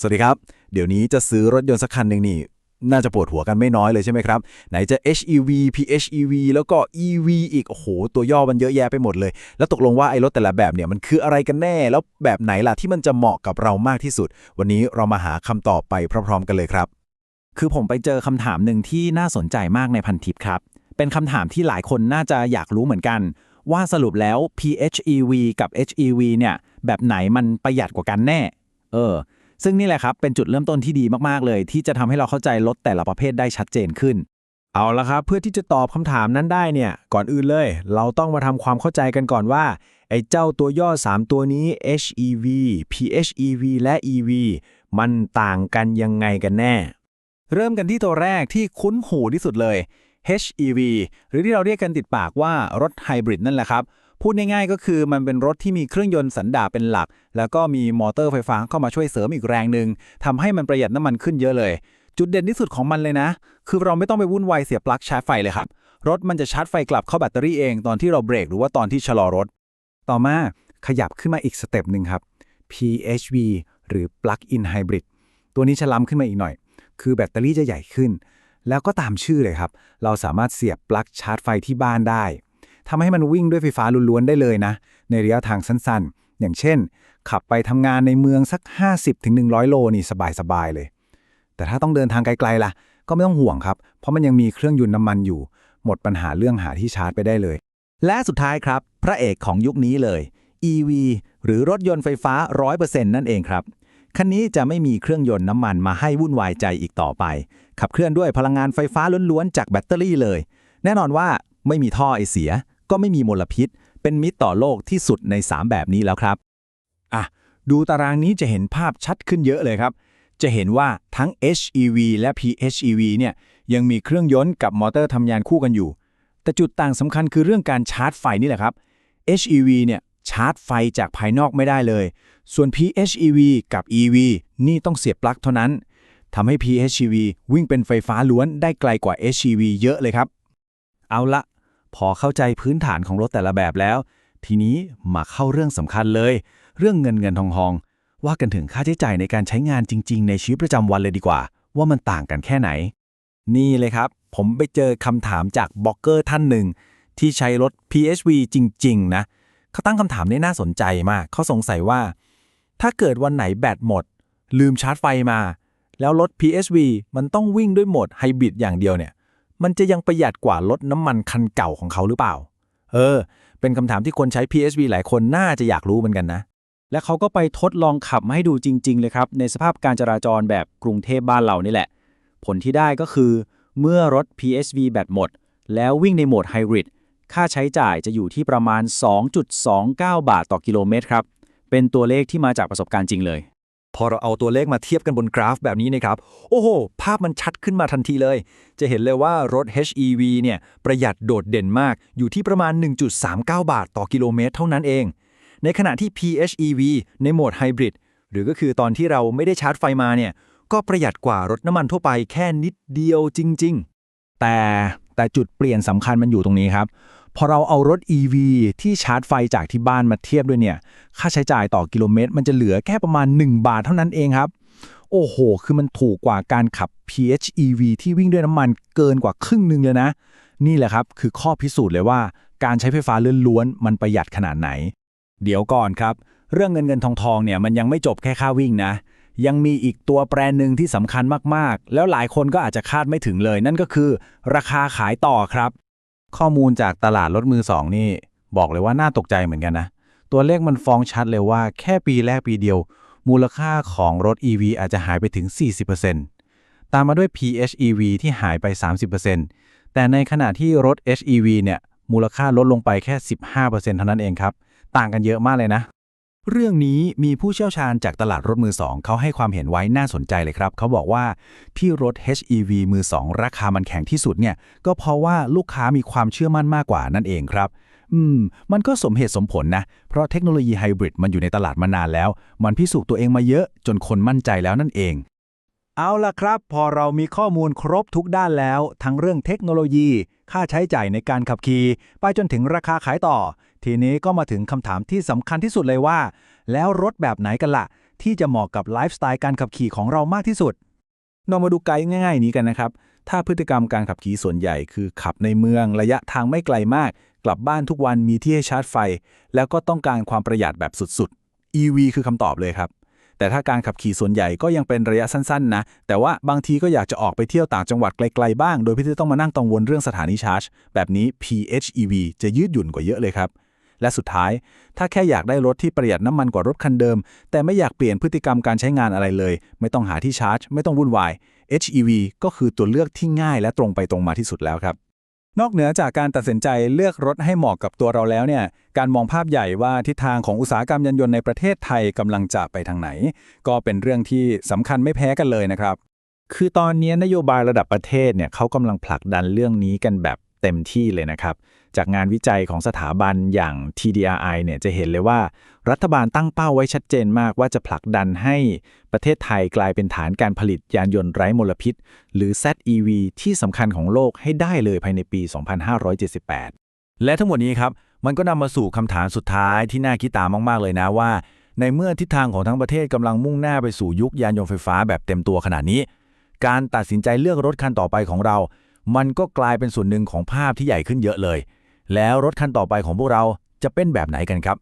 สวัสดีครับ เดี๋ยวนี้จะซื้อรถยนต์สักคันหนึ่งนี่ น่าจะปวดหัวกันไม่น้อยเลยใช่ไหมครับ ไหนจะ HEV PHEV แล้วก็ EV อีก โอ้โห ตัวย่อมันเยอะแยะไปหมดเลย แล้วตกลงว่าไอ้รถแต่ละแบบเนี่ยมันคืออะไรกันแน่ แล้วแบบไหนล่ะที่มันจะเหมาะกับเรามากที่สุด วันนี้เรามาหาคำตอบไปพร้อม ๆ กันเลยครับ คือผมไปเจอคำถามหนึ่งที่น่าสนใจมากในพันทิปครับ เป็นคำถามที่หลายคนน่าจะอยากรู้เหมือนกัน ว่าสรุปแล้ว PHEV กับ HEV เนี่ยแบบไหนมันประหยัดกว่ากันแน่ เออ ซึ่งนี่แหละครับเป็นจุดเริ่มต้นที่ดีมากๆเลย ที่จะทำให้เราเข้าใจรถแต่ละประเภทได้ชัดเจนขึ้น เอาละครับ เพื่อที่จะตอบคำถามนั้นได้เนี่ย ก่อนอื่นเลย เราต้องมาทำความเข้าใจกันก่อนว่าไอ้เจ้าตัวย่อ 3 ตัวนี้ HEV PHEV และ EV มันต่างกันยังไงกันแน่ เริ่มกันที่ตัวแรกที่คุ้นหูที่สุดเลย HEV หรือที่เราเรียกกันติดปากว่ารถไฮบริดนั่นแหละครับ พูดง่ายๆก็คือมันเป็นรถที่มีเครื่องยนต์สันดาปเป็นหลัก แล้วก็มีมอเตอร์ไฟฟ้าเข้ามาช่วยเสริมอีกแรงหนึ่งทำให้มันประหยัดน้ำมันขึ้นเยอะเลย จุดเด่นที่สุดของมันเลยนะ คือเราไม่ต้องไปวุ่นวายเสียปลั๊กชาร์จไฟเลยครับรถมันจะชาร์จไฟกลับเข้าแบตเตอรี่เองตอนที่เราเบรกหรือว่าตอนที่ชะลอรถ ต่อมาขยับขึ้นมาอีกสเต็ปหนึ่งครับ PHV หรือ Plug-in Hybrid ตัวนี้จะล้ำขึ้นมาอีกหน่อย คือแบตเตอรี่จะใหญ่ขึ้น แล้วก็ตามชื่อเลยครับ เราสามารถเสียบปลั๊กชาร์จไฟที่บ้านได้ ทำให้มันวิ่งด้วยไฟฟ้าล้วนๆได้เลยนะ ในระยะทางสั้นๆ อย่างเช่น ขับไปทำงานในเมืองสัก 50-100 โลนี่สบายๆเลย แต่ถ้าต้องเดินทางไกลๆล่ะ ก็ไม่ต้องห่วงครับ เพราะมันยังมีเครื่องยนต์น้ำมันอยู่ หมดปัญหาเรื่องหาที่ชาร์จไปได้เลย และสุดท้ายครับ พระเอกของยุคนี้เลย EV หรือรถยนต์ไฟฟ้า 100%นั่นเองครับคันนี้จะไม่มีเครื่องยนต์น้ำมันมาให้วุ่นวายใจอีกต่อไป ขับเคลื่อนด้วยพลังงานไฟฟ้าล้วนๆ จากแบตเตอรี่เลย แน่นอนว่าไม่มีท่อไอเสีย ก็ไม่มีมลพิษ เป็นมิตรต่อโลกที่สุดใน 3 แบบนี้แล้วครับอะดูตารางนี้จะเห็นภาพชัดขึ้นเยอะเลยครับ จะเห็นว่าทั้ง HEV และ PHEV เนี่ยยังมีเครื่องยนต์กับมอเตอร์ทำงานคู่กันอยู่ แต่จุดต่างสำคัญคือเรื่องการชาร์จไฟนี่แหละครับ HEV เนี่ยชาร์จไฟจากภายนอกไม่ได้เลย ส่วน PHEV กับ EV นี่ต้องเสียบปลั๊กเท่านั้นทำให้ PHEV วิ่งเป็นไฟฟ้าล้วนได้ไกลกว่า HEV เยอะเลยครับ เอาละ พอเข้าใจพื้นฐานของรถแต่ละแบบแล้ว ทีนี้มาเข้าเรื่องสำคัญเลย เรื่องเงินเงินทองทองว่ากันถึงค่าใช้จ่ายในการใช้งานจริง ๆ ในชีวิตประจำวันเลยดีกว่า ว่ามันต่างกันแค่ไหน นี่เลยครับ ผมไปเจอคำถามจากบล็อกเกอร์ท่านหนึ่ง ที่ใช้รถ PHV จริง ๆ นะเขาตั้งคำถามนี้น่าสนใจมาก เขาสงสัยว่า ถ้าเกิดวันไหนแบตหมด ลืมชาร์จไฟมา แล้วรถ PHV มันต้องวิ่งด้วยโหมดไฮบริดอย่างเดียวเนี่ย มันจะยังประหยัดกว่ารถน้ำมันคันเก่าของเขาหรือเปล่า เออ เป็นคำถามที่คนใช้ PHV หลายคนน่าจะอยากรู้เหมือนกันนะ และเขาก็ไปทดลองขับมาให้ดูจริง ๆ เลยครับ ในสภาพการจราจรแบบกรุงเทพบ้านเรานี่แหละ ผลที่ได้ก็คือ เมื่อรถ PHV แบตหมด แล้ววิ่งในโหมดไฮบริดค่าใช้จ่ายจะอยู่ที่ประมาณ 2.29 บาทต่อกิโลเมตรครับ เป็นตัวเลขที่มาจากประสบการณ์จริงเลย พอเราเอาตัวเลขมาเทียบกันบนกราฟแบบนี้นะครับ โอ้โห ภาพมันชัดขึ้นมาทันทีเลย จะเห็นเลยว่ารถ HEV เนี่ยประหยัดโดดเด่นมาก อยู่ที่ประมาณ 1.39 บาทต่อกิโลเมตรเท่านั้นเอง ในขณะที่ PHEV ในโหมดไฮบริดหรือก็คือตอนที่เราไม่ได้ชาร์จไฟมาเนี่ย ก็ประหยัดกว่ารถน้ำมันทั่วไปแค่นิดเดียวจริง ๆ แต่แต่จุดเปลี่ยนสำคัญมันอยู่ตรงนี้ครับ พอเราเอารถ EV ที่ชาร์จไฟจากที่บ้านมาเทียบด้วยเนี่ย ค่าใช้จ่ายต่อกิโลเมตร มันจะเหลือแค่ประมาณ 1 บาทเท่านั้นเองครับ โอ้โห คือมันถูกกว่าการขับ PHEV ที่วิ่งด้วยน้ำมันเกินกว่าครึ่งหนึ่งเลยนะ นี่แหละครับ คือข้อพิสูจน์เลยว่า การใช้ไฟฟ้าล้วนๆมันประหยัดขนาดไหน เดี๋ยวก่อนครับ เรื่องเงินเงินทองทองเนี่ยมันยังไม่จบแค่ค่าวิ่งนะ ยังมีอีกตัวแปรหนึ่งที่สำคัญมากๆ แล้วหลายคนก็อาจจะคาดไม่ถึงเลย นั่นก็คือ ราคาขายต่อครับ ข้อมูลจากตลาดรถมือสองนี่ บอกเลยว่าน่าตกใจเหมือนกันนะ ตัวเลขมันฟ้องชัดเลยว่าแค่ปีแรกปีเดียว มูลค่าของรถ EV อาจจะหายไปถึง 40%ตามมาด้วย PHEV ที่หายไป 30%แต่ในขณะที่รถ HEV เนี่ยมูลค่าลดลงไปแค่ 15%เท่านั้นเองครับ ต่างกันเยอะมากเลยนะ เรื่องนี้มีผู้เชี่ยวชาญจากตลาดรถมือสองเขาให้ความเห็นไว้น่าสนใจเลยครับ เขาบอกว่าที่รถ HEV มือสองราคามันแข็งที่สุดเนี่ย ก็เพราะว่าลูกค้ามีความเชื่อมั่นมากกว่านั่นเองครับ อืม มันก็สมเหตุสมผลนะ เพราะเทคโนโลยีไฮบริดมันอยู่ในตลาดมานานแล้ว มันพิสูจน์ตัวเองมาเยอะจนคนมั่นใจแล้วนั่นเอง เอาล่ะครับ พอเรามีข้อมูลครบทุกด้านแล้ว ทั้งเรื่องเทคโนโลยี ค่าใช้จ่ายในการขับขี่ไปจนถึงราคาขายต่อ ทีนี้ก็มาถึงคำถามที่สำคัญที่สุดเลยว่า แล้วรถแบบไหนกันล่ะ ที่จะเหมาะกับไลฟ์สไตล์การขับขี่ของเรามากที่สุดเรามาดูไกด์ง่าย ๆ นี้กันนะครับ ถ้าพฤติกรรมการขับขี่ส่วนใหญ่คือขับในเมืองระยะทางไม่ไกลมาก กลับบ้านทุกวันมีที่ให้ชาร์จไฟ แล้วก็ต้องการความประหยัดแบบสุดๆ EV คือคำตอบเลยครับ แต่ถ้าการขับขี่ส่วนใหญ่ก็ยังเป็นระยะสั้นๆนะ แต่ว่าบางทีก็อยากจะออกไปเที่ยวต่างจังหวัดไกลๆบ้าง โดยที่ไม่ต้องมานั่งกังวลเรื่องสถานีชาร์จ แบบนี้ PHEV จะยืดหยุ่นกว่าเยอะเลยครับ และสุดท้าย ถ้าแค่อยากได้รถที่ประหยัดน้ำมันกว่ารถคันเดิม แต่ไม่อยากเปลี่ยนพฤติกรรมการใช้งานอะไรเลย ไม่ต้องหาที่ชาร์จ ไม่ต้องวุ่นวาย HEV ก็คือตัวเลือกที่ง่ายและตรงไปตรงมาที่สุดแล้วครับ นอกเหนือจากการตัดสินใจเลือกรถให้เหมาะกับตัวเราแล้วเนี่ย การมองภาพใหญ่ว่าทิศทางของอุตสาหกรรมยานยนต์ในประเทศไทยกำลังจะไปทางไหน ก็เป็นเรื่องที่สำคัญไม่แพ้กันเลยนะครับคือตอนนี้นโยบายระดับประเทศเนี่ยเขากำลังผลักดันเรื่องนี้กันแบบ เต็มที่เลยนะครับ จากงานวิจัยของสถาบันอย่าง TDRI เนี่ยจะเห็นเลยว่า รัฐบาลตั้งเป้าไว้ชัดเจนมากว่าจะผลักดันให้ประเทศไทยกลายเป็นฐานการผลิตยานยนต์ไร้มลพิษ หรือ ZEV ที่สำคัญของโลกให้ได้เลยภายในปี 2578 และทั้งหมดนี้ครับ มันก็นำมาสู่คำถามสุดท้ายที่น่าคิดตามมาก ๆ เลยนะว่า ในเมื่อทิศทางของทั้งประเทศกำลังมุ่งหน้าไปสู่ยุคยานยนต์ไฟฟ้าแบบเต็มตัวขนาดนี้ การตัดสินใจเลือกรถคันต่อไปของเรา มันก็กลายเป็นส่วนหนึ่งของภาพที่ใหญ่ขึ้นเยอะเลย แล้วรถคันต่อไปของพวกเราจะเป็นแบบไหนกันครับ